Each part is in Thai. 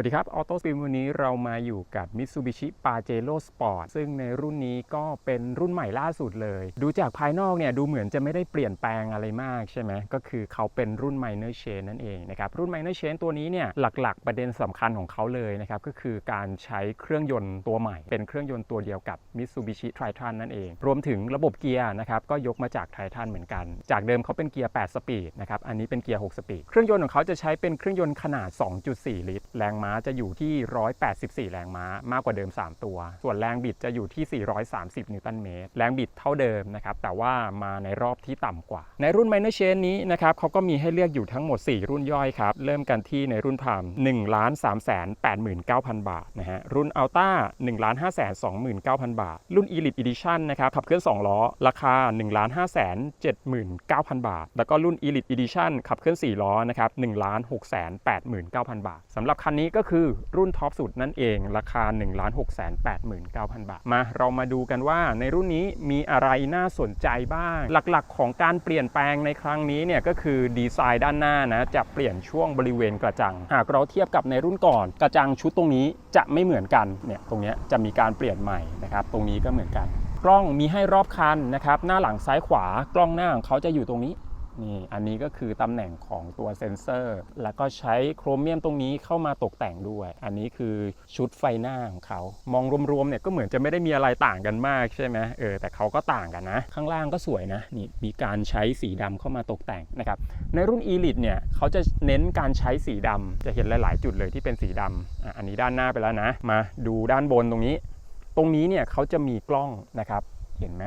วัสดีครับ ออโต้สปีมวันนี้เรามาอยู่กับ Mitsubishi Pajero Sport ซึ่งในรุ่นนี้ก็เป็นรุ่นใหม่ล่าสุดเลย ดูจากภายนอกเนี่ยดูเหมือนจะไม่ได้เปลี่ยนแปลงอะไรมากใช่ไหม ก็คือเขาเป็นรุ่น Minor Chain นั่นเองนะครับ รุ่น Minor Chain ตัวนี้เนี่ยหลักๆ ประเด็นสำคัญของเขาเลยนะครับ ก็คือการใช้เครื่องยนต์ตัวใหม่ เป็นเครื่องยนต์ตัวเดียวกับ Mitsubishi Triton นั่นเอง รวมถึงระบบเกียร์นะครับก็ยกมาจาก Triton เหมือนกัน จากเดิมเขาเป็นเกียร์ 8 สปีดนะครับ อันนี้เป็นเกียร์ 6 สปีด เครื่องยนต์ของเขาจะใช้เป็นเครื่องยนต์ขนาด 2.4 ลิตร แรงม้าจะอยู่ที่ 184 แรงม้ามากกว่าเดิม 3 ตัว ส่วนแรงบิดจะอยู่ที่ 430 นิวตันเมตร แรงบิดเท่าเดิมนะครับ แต่ว่ามาในรอบที่ต่ำกว่า ในรุ่น Minor Chain นี้นะครับเขาก็มีให้เลือกอยู่ทั้งหมด 4 รุ่นย่อยครับ เริ่มกันที่ในรุ่นพาม1ล้าน3 8 9 0 0 0 บาทนะฮะ รุ่น Alta 1ล้าน5 2 9 0 0 0 บาท รุ่น Elite Edition นะครับขับเคลื่อน 2 ล้อ ราคา 1,579,000 บาท แล้วก็รุ่น Elite Edition ขับเคลื่อน 4 ล้อนะครับ1,689,000 บาทสำหรับคันนี้ก็็คือรุ่นท็อปสุดนั่นเอง ราคา 1,689,000 บาท มาเรามาดูกันว่าในรุ่นนี้มีอะไรน่าสนใจบ้าง หลักๆ ของการเปลี่ยนแปลงในครั้งนี้เนี่ยก็คือดีไซน์ด้านหน้านะจะเปลี่ยนช่วงบริเวณกระจัง หากเราเทียบกับในรุ่นก่อน กระจังชุดตรงนี้จะไม่เหมือนกันเนี่ยตรงนี้จะมีการเปลี่ยนใหม่นะครับตรงนี้ก็เหมือนกัน กล้องมีให้รอบคันนะครับหน้าหลังซ้ายขวากล้องหน้าของเขาจะอยู่ตรงนี้ นี่อันนี้ก็คือตำแหน่งของตัวเซ็นเซอร์ แล้วก็ใช้โครเมียมตรงนี้เข้ามาตกแต่งด้วย อันนี้คือชุดไฟหน้าของเขา มองรวมๆเนี่ยก็เหมือนจะไม่ได้มีอะไรต่างกันมากใช่ไหมเออแต่เขาก็ต่างกันนะ ข้างล่างก็สวยนะนี่มีการใช้สีดำเข้ามาตกแต่งนะครับในรุ่น Elite เนี่ยเขาจะเน้นการใช้สีดำจะเห็นหลาย ๆ จุดเลยที่เป็นสีดำอะอันนี้ด้านหน้าไปแล้วนะ มาดูด้านบนตรงนี้ ตรงนี้เนี่ยเขาจะมีกล้องนะครับเห็นไหม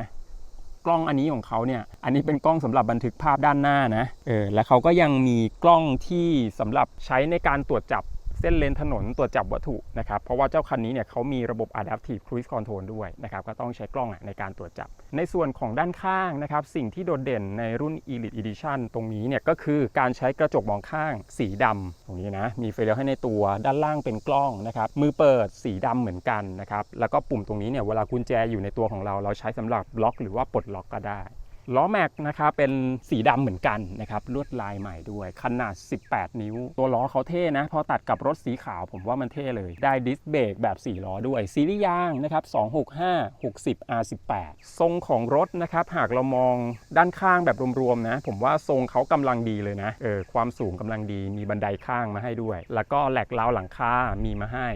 กล้องอันนี้ของเขาเนี่ย อันนี้เป็นกล้องสำหรับบันทึกภาพด้านหน้านะ เออ และเขาก็ยังมีกล้องที่สำหรับใช้ในการตรวจจับ เส้นเลนถนนตรวจจับวัตถุนะครับเพราะว่าเจ้าคันนี้เนี่ยเขามีระบบ Adaptive Cruise Control ด้วยนะครับก็ต้องใช้กล้องในการตรวจจับ ในส่วนของด้านข้างนะครับสิ่งที่โดดเด่นในรุ่น Elite Edition ตรงนี้เนี่ยก็คือการใช้กระจกมองข้างสีดำตรงนี้นะมีไฟเลี้ยวให้ในตัวด้านล่างเป็นกล้องนะครับมือเปิดสีดำเหมือนกันนะครับแล้วก็ปุ่มตรงนี้เนี่ยเวลากุญแจอยู่ในตัวของเราเราใช้สำหรับล็อก หรือว่าปลดล็อกก็ได้ ล้อแม็กนะครับเป็นสีดำเหมือนกันนะครับลวดลายใหม่ด้วย ขนาด 18 นิ้ว ตัวล้อเขาเท่นะ พอตัดกับรถสีขาวผมว่ามันเท่เลย ได้ดิสเบรกแบบ 4 ล้อด้วย ซีรีส์ยางนะครับ 265 60 R18 ทรงของรถนะครับ หากเรามองด้านข้างแบบรวมๆนะ ผมว่าทรงเขากำลังดีเลยนะเออความสูงกำลังดีมีบันไดข้างมาให้ด้วย แล้วก็แหลกราวหลังคา มีมาให้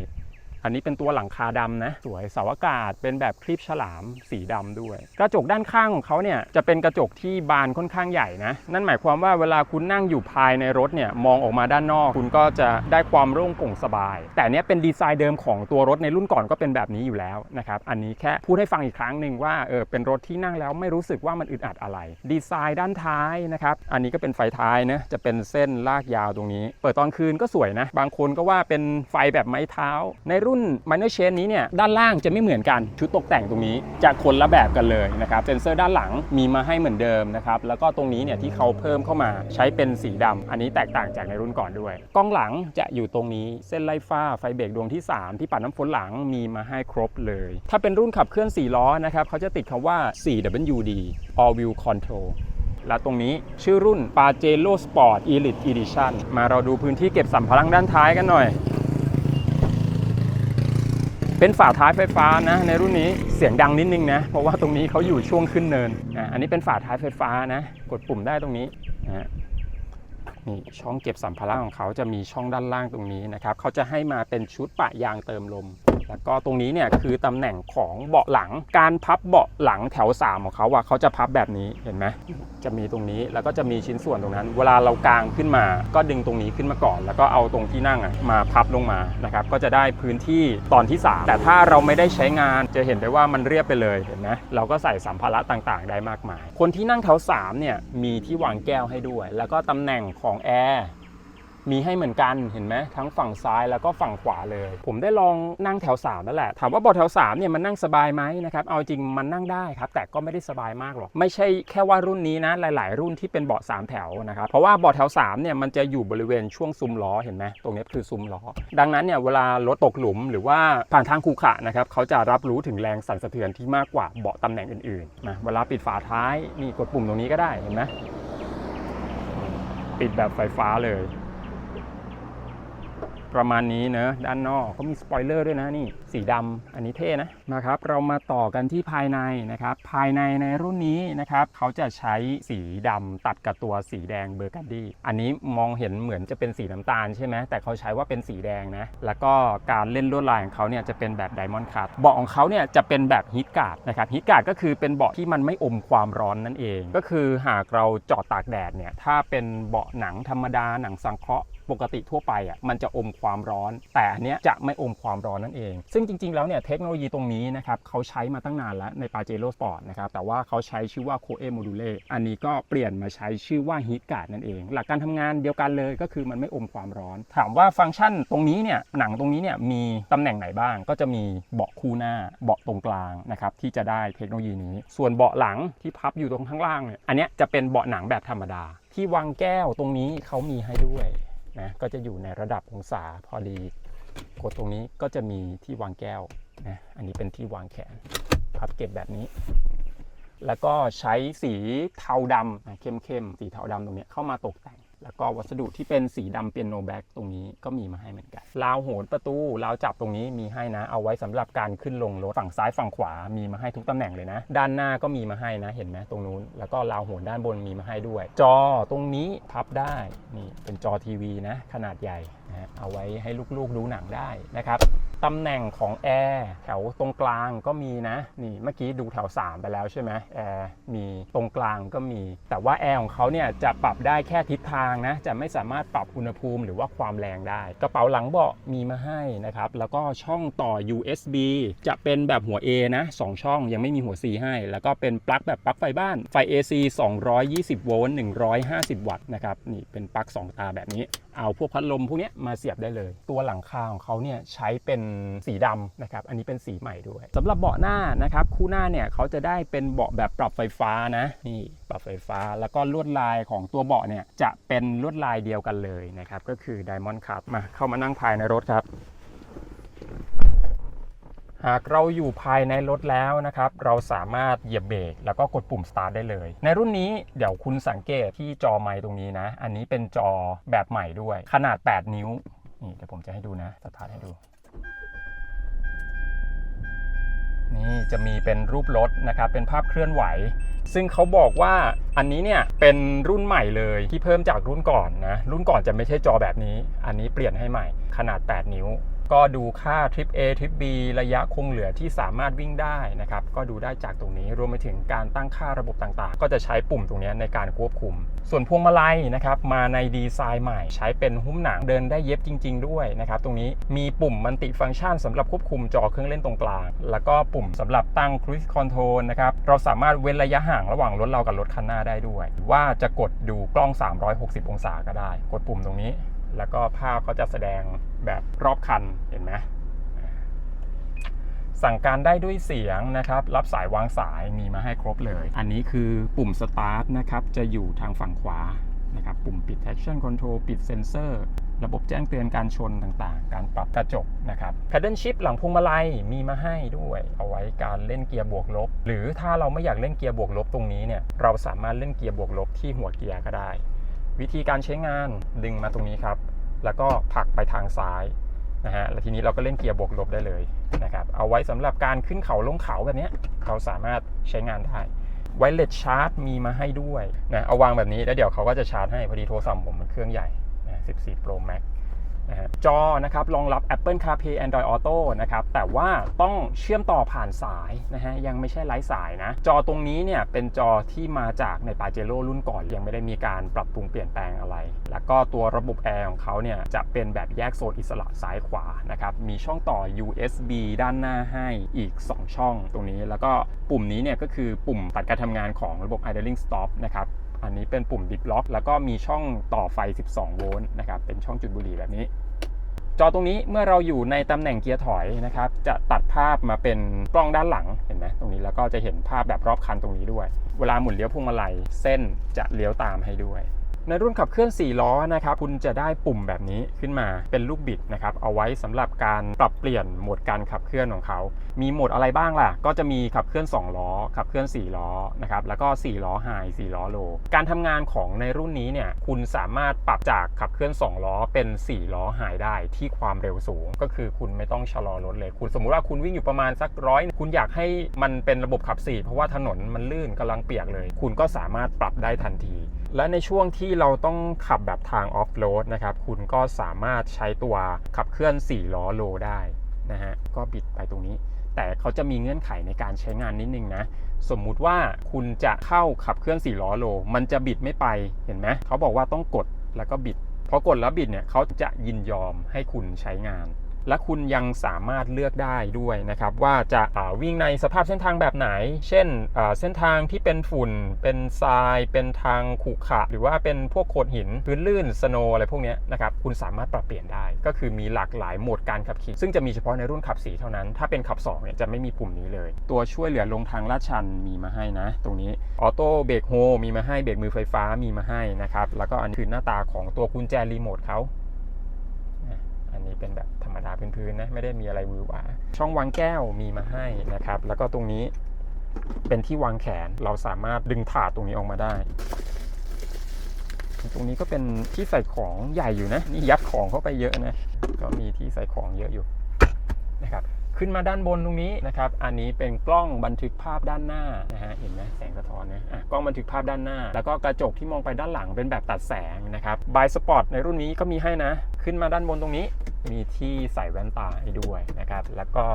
อันนี้เป็นตัวหลังคาดำนะ สวยเสาอากาศเป็นแบบคลิปฉลามสีดำด้วย กระจกด้านข้างของเขาเนี่ยจะเป็นกระจกที่บานค่อนข้างใหญ่นะ นั่นหมายความว่าเวลาคุณนั่งอยู่ภายในรถเนี่ยมองออกมาด้านนอก คุณก็จะได้ความโล่งโปร่งสบาย แต่เนี้ยเป็นดีไซน์เดิมของตัวรถในรุ่นก่อนก็เป็นแบบนี้อยู่แล้วนะครับอันนี้แค่พูดให้ฟังอีกครั้งหนึ่งว่าเออเป็นรถที่นั่งแล้วไม่รู้สึกว่ามันอึดอัดอะไร ดีไซน์ด้านท้ายนะครับอันนี้ก็เป็นไฟท้ายนะจะเป็นเส้นลากยาวตรงนี้ เปิดตอนคืนก็สวยนะบางคนก็ว่าเป็นไฟแบบไม้เท้าในรุ่น Minor chain นี้เนี่ยด้านล่างจะไม่เหมือนกันชุดตกแต่งตรงนี้จะคนละแบบกันเลยนะครับเซนเซอร์ด้านหลังมีมาให้เหมือนเดิมนะครับแล้วก็ตรงนี้เนี่ยที่เขาเพิ่มเข้ามาใช้เป็นสีดำอันนี้แตกต่างจากในรุ่นก่อนด้วย กล้องหลังจะอยู่ตรงนี้เส้นไล่ฟ้าไฟเบรกดวงที่ 3 ที่ปัดน้ำฝนหลังมีมาให้ครบเลย ถ้าเป็นรุ่นขับเคลื่อน4ล้อนะครับเขาจะติดคำว่า 4WD All Wheel Control และตรงนี้ชื่อรุ่น Pajero Sport Elite Edition มาเราดูพื้นที่เก็บสัมภาระด้านท้ายกันหน่อย เป็นฝาท้ายไฟฟ้านะในรุ่นนี้เสียงดังนิดนึงนะ เพราะว่าตรงนี้เขาอยู่ช่วงขึ้นเนินอะอันนี้เป็นฝาท้ายไฟฟ้านะ กดปุ่มได้ตรงนี้นะฮะนี่ช่องเก็บสัมภาระของเขาจะมีช่องด้านล่างตรงนี้นะครับเขาจะให้มาเป็นชุดปะยางเติมลม แล้วก็ตรงนี้เนี่ยคือตำแหน่งของเบาะหลัง การพับเบาะหลังแถว 3 ของเขาว่าเขาจะพับแบบนี้เห็นไหมจะมีตรงนี้แล้วก็จะมีชิ้นส่วนตรงนั้น เวลาเรากางขึ้นมา ก็ดึงตรงนี้ขึ้นมาก่อน แล้วก็เอาตรงที่นั่งอะมาพับลงมานะครับก็จะได้พื้นที่ตอนที่ 3 แต่ถ้าเราไม่ได้ใช้งานจะเห็นได้ว่ามันเรียบไปเลยเห็นไหมเราก็ใส่สัมภาระต่างๆ ได้มากมาย คนที่นั่งแถว3เนี่ยมีที่วางแก้วให้ด้วย แล้วก็ตำแหน่งของแอร์ มีให้เหมือนกันเห็นไหมทั้งฝั่งซ้ายแล้วก็ฝั่งขวาเลย ผมได้ลองนั่งแถว3นั่นแหละถามว่าเบาะแถว3เนี่ยมันนั่งสบายไหมนะครับเอาจริงมันนั่งได้ครับแต่ก็ไม่ได้สบายมากหรอกไม่ใช่แค่ว่ารุ่นนี้นะหลาย ๆ รุ่นที่เป็นเบาะ3แถวนะครับเพราะว่าเบาะแถว3เนี่ยมันจะอยู่บริเวณช่วงซุ้มล้อเห็นไหมตรงนี้คือซุ้มล้อ ดังนั้นเนี่ยเวลารถตกหลุมหรือว่าผ่านทางคูขะนะครับเขาจะรับรู้ถึงแรงสั่นสะเทือนที่มากกว่าเบาะตำแหน่งอื่นๆนะเวลาปิดฝาท้ายนี่กดปุ่มตรงนี้ก็ได้เห็นไหมปิดแบบไฟฟ้าเลย ประมาณนี้เนอะด้านนอกเขามีสปอยเลอร์ด้วยนะนี่สีดำอันนี้เท่นะมาครับเรามาต่อกันที่ภายในนะครับภายในในรุ่นนี้นะครับเขาจะใช้สีดำตัดกับตัวสีแดงเบอร์กันดี้อันนี้มองเห็นเหมือนจะเป็นสีน้ำตาลใช่ไหมแต่เขาใช้ว่าเป็นสีแดงนะแล้วก็การเล่นลวดลายของเขาเนี่ยจะเป็นแบบไดมอนด์คัตเบาะของเขาเนี่ยจะเป็นแบบฮีทการ์ดนะครับฮีทการ์ดก็คือเป็นเบาะที่มันไม่อมความร้อนนั่นเอง ก็คือหากเราจอดตากแดดเนี่ยถ้าเป็นเบาะหนังธรรมดาหนังสังเคราะห์ ปกติทั่วไปอะมันจะอมความร้อน แต่อันเนี้ยจะไม่อมความร้อนนั่นเอง ซึ่งจริง ๆ แล้วเนี่ยเทคโนโลยีตรงนี้นะครับเขาใช้มาตั้งนานแล้วใน p a j e r o Sport นะครับแต่ว่าเขาใช้ชื่อว่า Coe Module อันนี้ก็เปลี่ยนมาใช้ชื่อว่า Heat Guard นั่นเอง หลักการทำงานเดียวกันเลยก็คือมันไม่อมความร้อน ถามว่าฟังก์ชันตรงนี้เนี่ยหนังตรงนี้เนี่ยมีตำแหน่งไหนบ้าง ก็จะมีเบาะคู่หน้าเบาะตรงกลางนะครับที่จะได้เทคโนโลยีนี้ ส่วนเบาะหลังที่พับอยู่ตรงข้างล่างเนี่ยอันเนี้ยจะเป็นเบาะหนังแบบธรรมดาที่วางแก้วตรงนี้เขามีให้ด้วย นะก็จะอยู่ในระดับองศาพอดีกดตรงนี้ก็จะมีที่วางแก้วนะอันนี้เป็นที่วางแขนพับเก็บแบบนี้ แล้วก็ใช้สีเทาดำนะเข้มๆสีเทาดำตรงนี้เข้ามาตกแต่ง แล้วก็วัสดุที่เป็นสีดำเปียโนแบ็กตรงนี้ก็มีมาให้เหมือนกันราวโหนประตูราวจับตรงนี้มีให้นะ เอาไว้สำหรับการขึ้นลงรถฝั่งซ้ายฝั่งขวามีมาให้ทุกตำแหน่งเลยนะ ด้านหน้าก็มีมาให้นะเห็นไหมตรงนู้น แล้วก็ราวโหนด้านบนมีมาให้ด้วย จอตรงนี้พับได้นี่เป็นจอทีวีนะ ขนาดใหญ่เอาไว้ให้ลูกๆดูหนังได้นะครับตำแหน่งของแอร์แถวตรงกลางก็มีนะนี่เมื่อกี้ดูแถว 3 ไปแล้วใช่ไหมแอร์มีตรงกลางก็มี แต่ว่าแอร์ของเขาเนี่ยจะปรับได้แค่ทิศทางนะจะไม่สามารถปรับอุณหภูมิหรือว่าความแรงได้ กระเป๋าหลังเบาะมีมาให้นะครับแล้วก็ช่องต่อ USB จะเป็นแบบหัว A นะ2ช่องยังไม่มีหัว C ให้ แล้วก็เป็นปลั๊กแบบปลั๊กไฟบ้านไฟ AC 220 โวลต์150 วัตต์นะครับนี่เป็นปลั๊ก2ตาแบบนี้ เอาพวกพัดลมพวกนี้มาเสียบได้เลย ตัวหลังคาของเขาเนี่ยใช้เป็นสีดำนะครับ อันนี้เป็นสีใหม่ด้วยสำหรับเบาะหน้านะครับคู่หน้าเนี่ยเขาจะได้เป็นเบาะแบบปรับไฟฟ้านะนี่ปรับไฟฟ้าแล้วก็ลวดลายของตัวเบาะเนี่ยจะเป็นลวดลายเดียวกันเลยนะครับก็คือ Diamond Cut มาเข้ามานั่งภายในรถครับ หากเราอยู่ภายในรถแล้วนะครับ เราสามารถเหยียบเบรกแล้วก็กดปุ่ม start ได้เลย ในรุ่นนี้เดี๋ยวคุณสังเกตที่จอไมค์ตรงนี้นะ อันนี้เป็นจอแบบใหม่ด้วย ขนาด 8 นิ้ว นี่เดี๋ยวผมจะให้ดูนะ สตาร์ทให้ดูนี่จะมีเป็นรูปรถนะครับ เป็นภาพเคลื่อนไหว ซึ่งเขาบอกว่าอันนี้เนี่ยเป็นรุ่นใหม่เลยที่เพิ่มจากรุ่นก่อนนะ รุ่นก่อนจะไม่ใช่จอแบบนี้ อันนี้เปลี่ยนให้ใหม่ขนาด 8 นิ้ว ก็ดูค่าทริป A ทริป B ระยะคงเหลือที่สามารถวิ่งได้นะครับ ก็ดูได้จากตรงนี้รวมไปถึงการตั้งค่าระบบต่างๆ ก็จะใช้ปุ่มตรงนี้ในการควบคุม ส่วนพวงมาลัยนะครับมาในดีไซน์ใหม่ ใช้เป็นหุ้มหนังเดินได้เย็บจริง ๆ ด้วยนะครับ ตรงนี้มีปุ่มมัลติฟังก์ชันสำหรับควบคุมจอเครื่องเล่นตรงกลาง แล้วก็ปุ่มสำหรับตั้ง cruise control นะครับเราสามารถเว้นระยะห่างระหว่างรถเรากับรถคันหน้าได้ด้วย ว่าจะกดดูกล้อง 360 องศาก็ได้ กดปุ่มตรงนี้ แล้วก็ภาพก็จะแสดงแบบรอบคันเห็นไหมสั่งการได้ด้วยเสียงนะครับ รับสายวางสายมีมาให้ครบเลย อันนี้คือปุ่ม Start นะครับ จะอยู่ทางฝั่งขวานะครับ ปุ่มปิด Traction Control ปิดเซนเซอร์ระบบแจ้งเตือนการชนต่างๆ การปรับกระจกนะครับ Paddle Shift หลังพวงมาลัยมีมาให้ด้วย เอาไว้การเล่นเกียร์บวกลบ หรือถ้าเราไม่อยากเล่นเกียร์บวกลบตรงนี้เนี่ย เราสามารถเล่นเกียร์บวกลบที่หัวเกียร์ก็ได้ วิธีการใช้งานดึงมาตรงนี้ครับ แล้วก็ผลักไปทางซ้ายนะฮะแล้วทีนี้เราก็เล่นเกียร์บวกลบได้เลยนะครับเอาไว้สำหรับการขึ้นเขาลงเขาแบบนี้เขาสามารถใช้งานได้ไวเลสชาร์จมีมาให้ด้วยนะเอาวางแบบนี้แล้วเดี๋ยวเขาก็จะชาร์จให้พอดีโทรศัพท์ผมมันเครื่องใหญ่นะ14 Pro Max นะฮะจอนะครับรองรับ Apple CarPlay Android Auto นะครับแต่ว่าต้องเชื่อมต่อผ่านสายนะฮะยังไม่ใช่ไร้สายนะ จอตรงนี้เนี่ยเป็นจอที่มาจากใน p a j e r o รุ่นก่อน ยังไม่ได้มีการปรับปรุงเปลี่ยนแปลงอะไร แล้วก็ตัวระบบแอร์ของเขาเนี่ยจะเป็นแบบแยกโซนอิสระซ้ายขวานะครับมีช่องต่อ USB ด้านหน้าให้อีก 2 ช่องตรงนี้ แล้วก็ปุ่มนี้เนี่ยก็คือปุ่มตัดการทำงานของระบบ idling stop นะครับ อันนี้เป็นปุ่มดิบล็อก แล้วก็มีช่องต่อไฟ 12 โวลต์นะครับ เป็นช่องจุดบุหรี่แบบนี้ จอตรงนี้เมื่อเราอยู่ในตำแหน่งเกียร์ถอยนะครับ จะตัดภาพมาเป็นกล้องด้านหลัง เห็นไหมตรงนี้แล้วก็จะเห็นภาพแบบรอบคันตรงนี้ด้วย เวลาหมุนเลี้ยวพวงมาลัยเส้นจะเลี้ยวตามให้ด้วย ในรุ่นขับเคลื่อน 4 ล้อนะครับคุณจะได้ปุ่มแบบนี้ขึ้นมาเป็นลูกบิดนะครับเอาไว้สำหรับการปรับเปลี่ยนโหมดการขับเคลื่อนของเขา มีโหมดอะไรบ้างล่ะ ก็จะมีขับเคลื่อน 2 ล้อ ขับเคลื่อน 4 ล้อนะครับแล้วก็ 4 ล้อไฮ4ล้อโล การทำงานของในรุ่นนี้เนี่ยคุณสามารถปรับจากขับเคลื่อน 2 ล้อเป็น 4 ล้อไฮได้ที่ความเร็วสูง ก็คือคุณไม่ต้องชะลอรถเลย คุณสมมุติว่าคุณวิ่งอยู่ประมาณสักร้อยคุณอยากให้มันเป็นระบบขับ4เพราะว่าถนนมันลื่นกำลังเปียกเลย คุณก็สามารถปรับได้ทันที และในช่วงที่เราต้องขับแบบทางออฟโรดนะครับ คุณก็สามารถใช้ตัวขับเคลื่อน 4 ล้อโลได้นะฮะ ก็บิดไปตรงนี้ แต่เขาจะมีเงื่อนไขในการใช้งานนิดนึงนะ สมมุติว่าคุณจะเข้าขับเคลื่อน 4 ล้อโล มันจะบิดไม่ไปเห็นไหมเขาบอกว่าต้องกดแล้วก็บิดพอกดแล้วบิดเนี่ยเขาจะยินยอมให้คุณใช้งาน และคุณยังสามารถเลือกได้ด้วยนะครับ ว่าจะาวิ่งในสภาพเส้นทางแบบไหน เช่นเส้นทางที่เป็นฝุ่น เป็นทราย เป็นทางขรุขระหรือว่าเป็นพวกโขดหินพื้นลื่นสโนอะไรพวกนี้นะครับคุณสามารถปรับเปลี่ยนได้ ก็คือมีหลากหลายโหมดการขับขี่ ซึ่งจะมีเฉพาะในรุ่นขับ4เท่านั้น ถ้าเป็นขับ2เนี่ยจะไม่มีปุ่มนี้เลย ตัวช่วยเหลือลงทางลาดชันมีมาให้นะ ตรงนี้ออโต้เบรกโฮมีมาให้เบรกมือไฟฟ้ามีมาให้นะครับแล้วก็อันนี้คือหน้าตาของตัวกุญแจรีโมทเขา นี้เป็นแบบธรรมดาพื้นๆนะไม่ได้มีอะไรวือหวา ช่องวางแก้วมีมาให้นะครับ แล้วก็ตรงนี้เป็นที่วางแขนเราสามารถดึงถาดตรงนี้ออกมาได้ ตรงนี้ก็เป็นที่ใส่ของใหญ่อยู่นะ นี่ยัดของเข้าไปเยอะนะ ก็มีที่ใส่ของเยอะอยู่นะครับขึ้นมาด้านบนตรงนี้นะครับ อันนี้เป็นกล้องบันทึกภาพด้านหน้านะฮะ เห็นไหมแสงสะท้อนนะะกล้องบันทึกภาพด้านหน้า แล้วก็กระจกที่มองไปด้านหลังเป็นแบบตัดแสงนะครับบายสปอร์ตในรุ่นนี้ก็มีให้นะ ขึ้นมาด้านบนตรงนี้ มีที่ใส่แว่นตาให้ด้วยนะครับ แล้วก็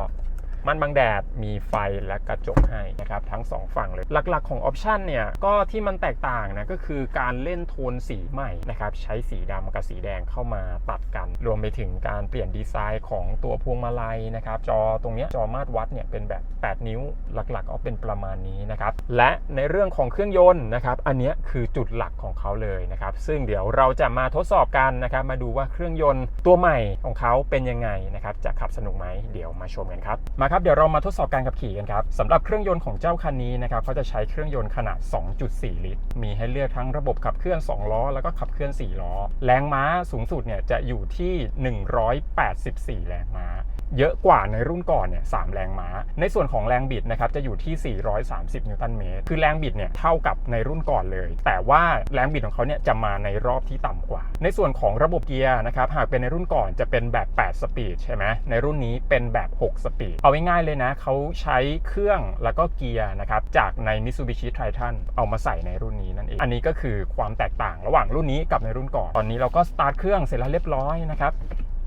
ม่านบังแดดมีไฟและกระจกให้นะครับทั้งสองฝั่งเลย หลักๆของออปชันเนี่ยก็ที่มันแตกต่างนะก็คือการเล่นโทนสีใหม่นะครับใช้สีดำกับสีแดงเข้ามาตัดกัน รวมไปถึงการเปลี่ยนดีไซน์ของตัวพวงมาลัยนะครับจอตรงนี้จอมาตรวัดเนี่ยเป็นแบบ 8 นิ้วหลักๆก็เป็นประมาณนี้นะครับและในเรื่องของเครื่องยนต์นะครับอันนี้คือจุดหลักของเขาเลยนะครับซึ่งเดี๋ยวเราจะมาทดสอบกันนะครับมาดูว่าเครื่องยนต์ตัวใหม่ของเขาเป็นยังไงนะครับจะขับสนุกไหมเดี๋ยวมาชมกันครับมาครับเดี๋ยวเรามาทดสอบการขับขี่กันครับสำหรับเครื่องยนต์ของเจ้าคันนี้นะครับเขาจะใช้เครื่องยนต์ขนาด 2.4 ลิตร มีให้เลือกทั้งระบบขับเคลื่อน 2 ล้อ แล้วก็ขับเคลื่อน 4 ล้อ แรงม้าสูงสุดเนี่ยจะอยู่ที่ 184 แรงม้า เยอะกว่าในรุ่นก่อนเนี่ยสแรงม้า ในส่วนของแรงบิดนะครับจะอยู่ที่ 430 นิวตันเมตร คือแรงบิดเนี่ยเท่ากับในรุ่นก่อนเลย แต่ว่าแรงบิดของเขาเนี่ยจะมาในรอบที่ต่ำกว่า ในส่วนของระบบเกียร์นะครับหากเป็นในรุ่นก่อนจะเป็นแบบ 8 สปีดใช่ไหมในรุ่นนี้เป็นแบบ 6 สปีด เอาง่ายๆเลยนะเขาใช้เครื่องแล้วก็เกียร์นะครับจากใน Mitsubishi Triton เอามาใส่ในรุ่นนี้นั่นเอง อันนี้ก็คือความแตกต่างระหว่างรุ่นนี้กับในรุ่นก่อน ตอนนี้เราก็สตาร์ทเครื่องเสร็จแล้วเรียบร้อยนะครับ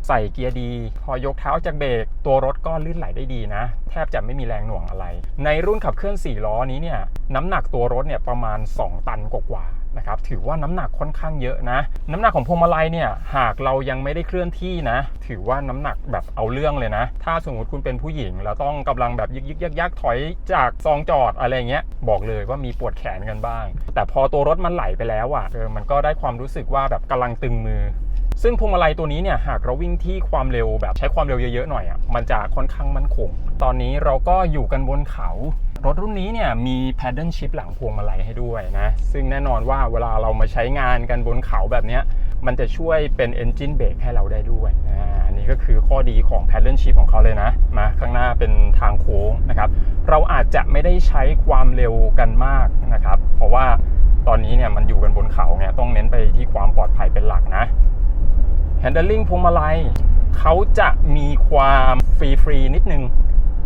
ใส่เกียร์ดี พอยกเท้าจากเบรกตัวรถก็ลื่นไหลได้ดีนะ แทบจะไม่มีแรงหน่วงอะไร ในรุ่นขับเคลื่อน 4 ล้อนี้เนี่ยน้ำหนักตัวรถเนี่ยประมาณ 2 ตันกว่าๆ นะครับถือว่าน้ำหนักค่อนข้างเยอะนะ น้ำหนักของพวงมาลัยเนี่ยหากเรายังไม่ได้เคลื่อนที่นะ ถือว่าน้ำหนักแบบเอาเรื่องเลยนะ ถ้าสมมติคุณเป็นผู้หญิง แล้วต้องกำลังแบบยึกยึกยักยักถอยจากซองจอดอะไรเงี้ยบอกเลยว่ามีปวดแขนกันบ้าง แต่พอตัวรถมันไหลไปแล้วอะ่ะเออมันก็ได้ความรู้สึกว่าแบบกำลังตึงมือซึ่งพวงมาลัยตัวนี้เนี่ยหากเราวิ่งที่ความเร็วแบบใช้ความเร็วเยอะๆหน่อยอะมันจะค่อนข้างมั่นคง ตอนนี้เราก็อยู่กันบนเขา รถรุ่นนี้เนี่ยมี paddle shift หลังพวงมาลัยให้ด้วยนะ ซึ่งแน่นอนว่าเวลาเรามาใช้งานกันบนเขาแบบนี้ มันจะช่วยเป็น engine brake ให้เราได้ด้วยอ่าอันนี้ก็คือข้อดีของ paddle shift ของเขาเลยนะ มาข้างหน้าเป็นทางโค้งนะครับ เราอาจจะไม่ได้ใช้ความเร็วกันมากนะครับ เพราะว่าตอนนี้เนี่ยมันอยู่กันบนเขาไงต้องเน้นไปที่ความปลอดภัยเป็นหลักนะ handling พวงมาลัยเขาจะมีความฟรีฟรีๆนิดนึง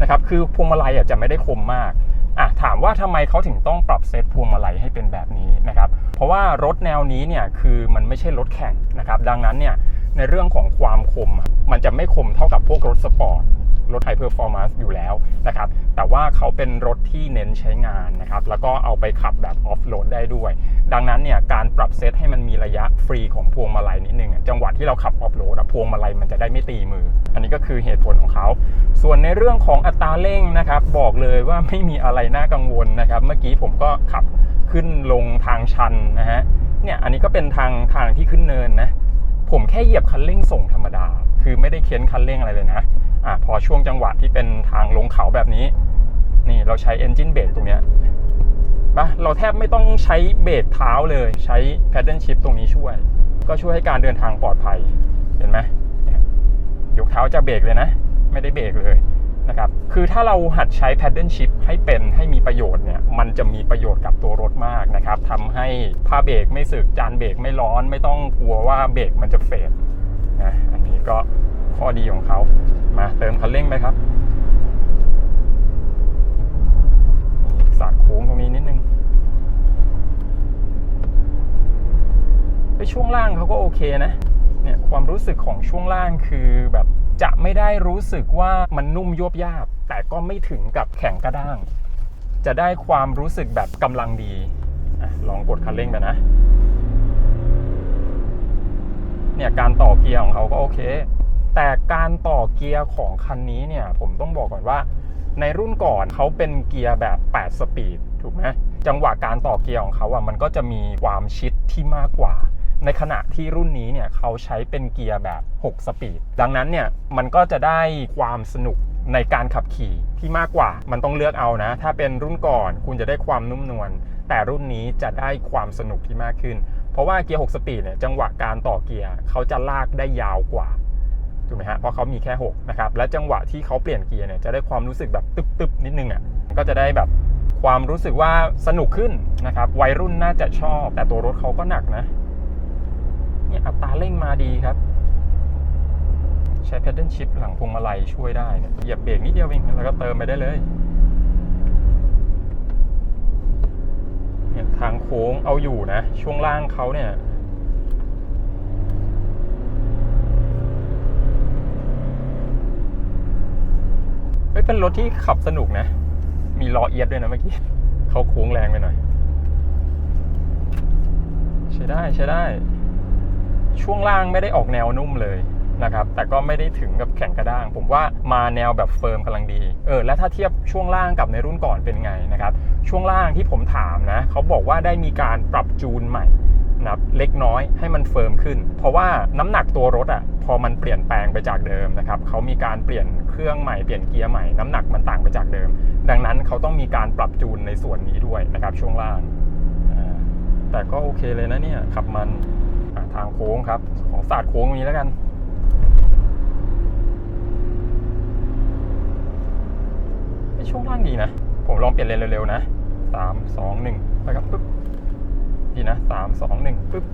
นะครับคือพวงมาลัยอะจะไม่ได้คมมากอะถามว่าทำไมเขาถึงต้องปรับเซตพวงมาลัยให้เป็นแบบนี้นะครับเพราะว่ารถแนวนี้เนี่ยคือมันไม่ใช่รถแข่งนะครับดังนั้นเนี่ยในเรื่องของความคมมันจะไม่คมเท่ากับพวกรถสปอร์ต รถไฮเพอร์ฟอร์มานซ์อยู่แล้วนะครับ แต่ว่าเขาเป็นรถที่เน้นใช้งานนะครับ แล้วก็เอาไปขับแบบออฟโรดได้ด้วย ดังนั้นเนี่ยการปรับเซตให้มันมีระยะฟรีของพวงมาลัยนิดนึงจังหวะที่เราขับออฟโรดพวงมาลัยมันจะได้ไม่ตีมือ อันนี้ก็คือเหตุผลของเขา ส่วนในเรื่องของอัตราเร่งนะครับ บอกเลยว่าไม่มีอะไรน่ากังวลนะครับ เมื่อกี้ผมก็ขับขึ้นลงทางชันนะฮะเนี่ยอันนี้ก็เป็นทางทางที่ขึ้นเนินนะผมแค่เหยียบคันเร่งส่งธรรมดา คือไม่ได้เค้นคันเร่งอะไรเลยนะอะพอช่วงจังหวะที่เป็นทางลงเขาแบบนี้ นี่เราใช้ engine brake ตรงเนี้ยปะเราแทบไม่ต้องใช้เบรกเท้าเลยใช้ paddle shift ตรงนี้ช่วย ก็ช่วยให้การเดินทางปลอดภัยเห็นไหมยยกเท้าจะเบรกเลยนะ ไม่ได้เบรกเลยนะครับคือถ้าเราหัดใช้ paddle shift ให้เป็นให้มีประโยชน์เนี่ยมันจะมีประโยชน์กับตัวรถมากนะครับทำให้ผ้าเบรกไม่สึกจานเบรกไม่ร้อน ไม่ต้องกลัวว่าเบรกมันจะเฟด นะอันนี้ก็ข้อดีของเขามาเติมคันเร่งไปครับสาดโค้งตรงนี้นิดนึงไปช่วงล่างเขาก็โอเคนะเนี่ยความรู้สึกของช่วงล่างคือแบบจะไม่ได้รู้สึกว่ามันนุ่มยวบยาบ แต่ก็ไม่ถึงกับแข็งกระด้าง จะได้ความรู้สึกแบบกำลังดีอลองกดคันเร่งไปนะ เนี่ยการต่อเกียร์ของเขาก็โอเค แต่การต่อเกียร์ของคันนี้เนี่ยผมต้องบอกก่อนว่าในรุ่นก่อนเขาเป็นเกียร์แบบ 8 สปีดถูกไหมจังหวะการต่อเกียร์ของเขาอะมันก็จะมีความชิดที่มากกว่า ในขณะที่รุ่นนี้เนี่ยเขาใช้เป็นเกียร์แบบ 6 สปีด ดังนั้นเนี่ยมันก็จะได้ความสนุกในการขับขี่ที่มากกว่า มันต้องเลือกเอานะ ถ้าเป็นรุ่นก่อนคุณจะได้ความนุ่มนวลแต่รุ่นนี้จะได้ความสนุกที่มากขึ้น เพราะว่าเกียร์6สปีดเนี่ยจังหวะการต่อเกียร์เขาจะลากได้ยาวกว่าถูกไหมฮะเพราะเขามีแค่6นะครับและจังหวะที่เขาเปลี่ยนเกียร์เนี่ยจะได้ความรู้สึกแบบตึบๆนิดนึงอะก็จะได้แบบความรู้สึกว่าสนุกขึ้นนะครับวัยรุ่นน่าจะชอบ แต่ตัวรถเขาก็หนักนะเนี่ยอัตราเร่งมาดีครับ ใช้ paddle shift หลังพวงมาลัยช่วยได้เนี่ยเหยียบเบรกนิดเดียวเองแล้วก็เติมไปได้เลย เนี่ยทางโค้งเอาอยู่นะ ช่วงล่างเขาเนี่ยเฮ้ยเป็นรถที่ขับสนุกนะ มีล้อเอียดด้วยนะเมื่อกี้เขาโค้งแรงไปหน่อย ใช้ได้ใช้ได้ ช่วงล่างไม่ได้ออกแนวนุ่มเลย นะครับแต่ก็ไม่ได้ถึงกับแข็งกระด้าง ผมว่ามาแนวแบบเฟิร์มกำลังดีเออแล้วถ้าเทียบช่วงล่างกับในรุ่นก่อนเป็นไงนะครับช่วงล่างที่ผมถามนะเขาบอกว่าได้มีการปรับจูนใหม่นะเล็กน้อยให้มันเฟิร์มขึ้น เพราะว่าน้ำหนักตัวรถอะพอมันเปลี่ยนแปลงไปจากเดิมนะครับเขามีการเปลี่ยนเครื่องใหม่เปลี่ยนเกียร์ใหม่น้ำหนักมันต่างไปจากเดิม ดังนั้นเขาต้องมีการปรับจูนในส่วนนี้ด้วยนะครับช่วงล่างแต่ก็โอเคเลยนะเนี่ยขับมันทางโค้งครับของศาสตร์โค้งตรงนี้แล้วกันเอ้ย ช่วงล่างดีนะ ผมลองเปลี่ยนเลนเร็วๆนะสามสองหนึ่งไปครับปึ๊บดีนะสามสองหนึ่งปึ๊บ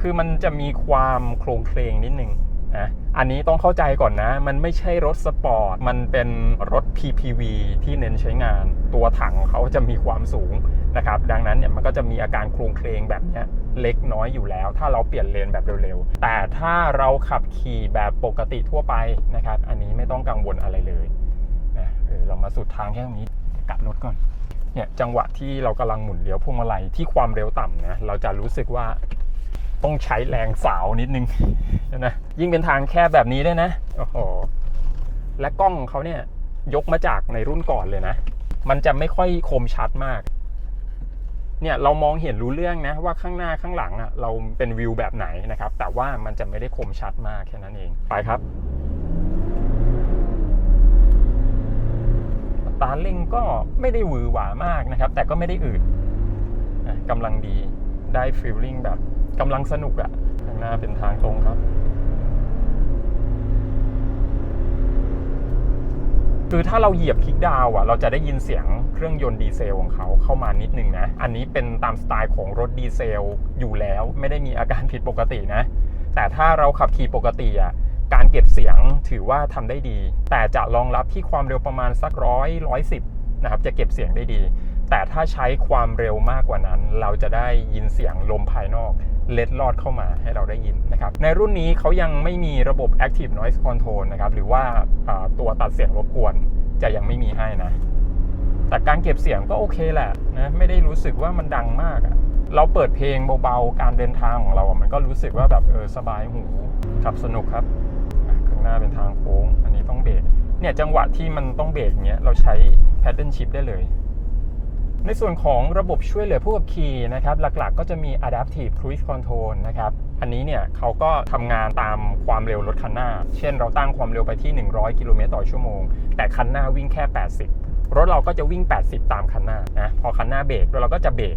คือมันจะมีความโครงเคลงนิดนึงนะอันนี้ต้องเข้าใจก่อนนะ มันไม่ใช่รถสปอร์ต มันเป็นรถ PPV ที่เน้นใช้งาน ตัวถังเขาจะมีความสูงนะครับ ดังนั้นเนี่ยมันก็จะมีอาการโครงเคลงแบบนี้เล็กน้อยอยู่แล้ว ถ้าเราเปลี่ยนเลนแบบเร็วๆ แต่ถ้าเราขับขี่แบบปกติทั่วไปนะครับ อันนี้ไม่ต้องกังวลอะไรเลย เรามาสุดทางแค่ตรงนี้กลับรถก่อนเนี่ยจังหวะที่เรากำลังหมุนเลี้ยวพวงมาลัยที่ความเร็วต่ำนะเราจะรู้สึกว่าต้องใช้แรงสาวนิดนึงนะยิ่งเป็นทางแคบแบบนี้ด้วยนะโอ้โหและกล้องเขาเนี่ยยกมาจากในรุ่นก่อนเลยนะ มันจะไม่ค่อยคมชัดมาก เนี่ยเรามองเห็นรู้เรื่องนะว่าข้างหน้าข้างหลังอะ่ะเราเป็นวิวแบบไหนนะครับ แต่ว่ามันจะไม่ได้คมชัดมากแค่นั้นเองไปครับ ตราเร่งก็ไม่ได้หวือหวามากนะครับ แต่ก็ไม่ได้อืดกำลังดีได้ฟีลลิ่งแบบกำลังสนุกอะข้างหน้าเป็นทางตรงครับ คือถ้าเราเหยียบคลิกดาวอะเราจะได้ยินเสียงเครื่องยนต์ดีเซลของเขาเข้ามานิดนึงนะ อันนี้เป็นตามสไตล์ของรถดีเซลอยู่แล้ว ไม่ได้มีอาการผิดปกตินะ แต่ถ้าเราขับขี่ปกติอะ การเก็บเสียงถือว่าทำได้ดี แต่จะรองรับที่ความเร็วประมาณสักร้อยร้อยสิบนะครับจะเก็บเสียงได้ดี แต่ถ้าใช้ความเร็วมากกว่านั้น เราจะได้ยินเสียงลมภายนอกเล็ดลอดเข้ามาให้เราได้ยินนะครับ ในรุ่นนี้เขายังไม่มีระบบ Active Noise Control นะครับ หรือว่าตัวตัดเสียงรบกวนจะยังไม่มีให้นะ แต่การเก็บเสียงก็โอเคแหละนะไม่ได้รู้สึกว่ามันดังมากอะเราเปิดเพลงเบาๆ การเดินทางของเราอะมันก็รู้สึกว่าแบบเออสบายหูขับสนุกครับ หน้าเป็นทางโค้ง อันนี้ต้องเบรกเนี่ยจังหวะที่มันต้องเบรกเนี้ยเราใช้ paddle shift ได้เลย ในส่วนของระบบช่วยเหลือผู้ขับขี่นะครับ หลักๆ ก็จะมี adaptive cruise control นะครับ อันนี้เนี่ยเขาก็ทำงานตามความเร็วรถคันหน้า เช่นเราตั้งความเร็วไปที่ 100 กิโลเมตรต่อชั่วโมง แต่คันหน้าวิ่งแค่ 80 รถเราก็จะวิ่ง 80 ตามคันหน้านะ พอคันหน้าเบรกรถเราก็จะเบรก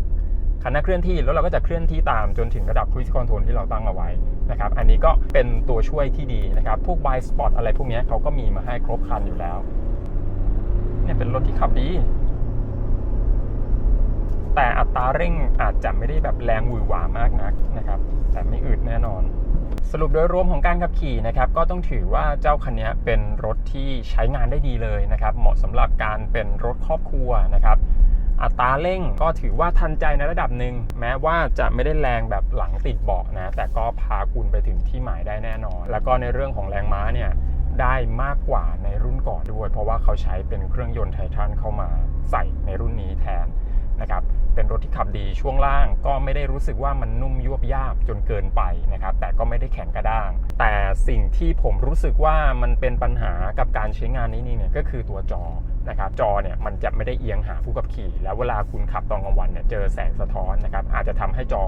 คันหน้าเคลื่อนที่รถเราก็จะเคลื่อนที่ตามจนถึงระดับ cruise control ที่เราตั้งเอาไว้นะครับอันนี้ก็เป็นตัวช่วยที่ดีนะครับพวก b i spot อะไรพวกนี้เขาก็มีมาให้ครบคันอยู่แล้วเนี่ยเป็นรถที่ขับดี แต่อัตราเร่งอาจจะไม่ได้แบบแรงหวือหวามากนักนะครับแต่ไม่อืดแน่นอนสรุปโดยรวมของการขับขี่นะครับก็ต้องถือว่าเจ้าคันนี้เป็นรถที่ใช้งานได้ดีเลยนะครับเหมาะสำหรับการเป็นรถครอบครัวนะครับ อัตราเร่งก็ถือว่าทันใจในระดับหนึ่งแม้ว่าจะไม่ได้แรงแบบหลังติดเบาะนะแต่ก็พาคุณไปถึงที่หมายได้แน่นอน แล้วก็ในเรื่องของแรงม้าเนี่ยได้มากกว่าในรุ่นก่อนด้วย เพราะว่าเขาใช้เป็นเครื่องยนต์ไททันเข้ามาใส่ในรุ่นนี้แทนนะครับเป็นรถที่ขับดีช่วงล่างก็ไม่ได้รู้สึกว่ามันนุ่มยวบยาบจนเกินไปนะครับแต่ก็ไม่ได้แข็งกระด้าง แต่สิ่งที่ผมรู้สึกว่ามันเป็นปัญหากับการใช้งานนี้นี่เนี่ยก็คือตัวจอ นะครับจอเนี่ยมันจะไม่ได้เอียงหาผู้ขับขี่ แล้วเวลาคุณขับตอนกลางวันเนี่ยเจอแสงสะท้อนนะครับอาจจะทำให้จอ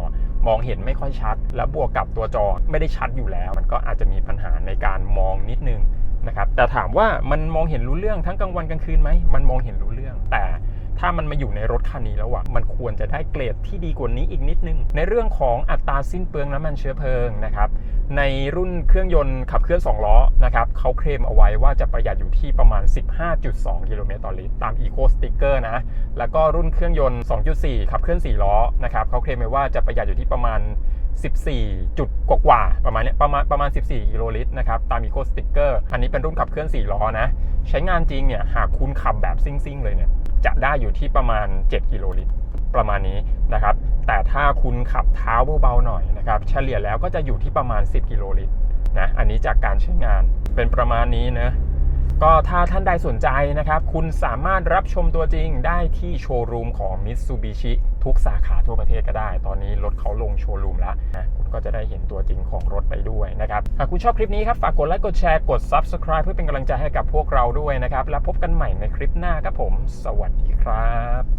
มองเห็นไม่ค่อยชัด แล้วบวกกับตัวจอไม่ได้ชัดอยู่แล้ว มันก็อาจจะมีปัญหาในการมองนิดนึงนะครับแต่ถามว่ามันมองเห็นรู้เรื่องทั้งกลางวันกลางคืนไหมมันมองเห็นรู้เรื่อง แต่ถ้ามันมาอยู่ในรถคันนี้แล้วอะมันควรจะได้เกรดที่ดีกว่านี้อีกนิดนึง ในเรื่องของอัตราสิ้นเปลืองน้ำมันเชื้อเพลิงนะครับ ในรุ่นเครื่องยนต์ขับเคลื่อน 2 ล้อนะครับเขาเคลมเอาไว้ว่าจะประหยัดอยู่ที่ประมาณ 15.2 กิโลเมตรต่อลิตรตาม Eco Sticker นะ แล้วก็รุ่นเครื่องยนต์ 2.4 ขับเคลื่อน 4 ล้อนะครับเขาเคลมไว้ว่าจะประหยัดอยู่ที่ประมาณ 14 จุดกว่าๆประมาณเนี้ยประมาณประมาณ 14 กิโลลิตรนะครับตาม Eco Sticker อันนี้เป็นรุ่นขับเคลื่อน 4 ล้อนะ ใช้งานจริงเนี่ยหากคุณขับแบบซิ่งๆ เลยเนี่ยจะได้อยู่ที่ประมาณ 7 กิโลลิตร ประมาณนี้นะครับ แต่ถ้าคุณขับเท้าเบาๆหน่อยนะครับเฉลี่ยแล้วก็จะอยู่ที่ประมาณ 10 กิโลลิตรนะอันนี้จากการใช้งานเป็นประมาณนี้นะก็ถ้าท่านใดสนใจนะครับ คุณสามารถรับชมตัวจริงได้ที่โชว์รูมของ Mitsubishi ทุกสาขาทั่วประเทศก็ได้ ตอนนี้รถเขาลงโชว์รูมแล้วนะคุณก็จะได้เห็นตัวจริงของรถไปด้วยนะครับ หากคุณชอบคลิปนี้ครับ ฝากกดไลค์ กดแชร์ กด Subscribe เพื่อเป็นกำลังใจให้กับพวกเราด้วยนะครับ แล้วพบกันใหม่ในคลิปหน้าครับผม สวัสดีครับ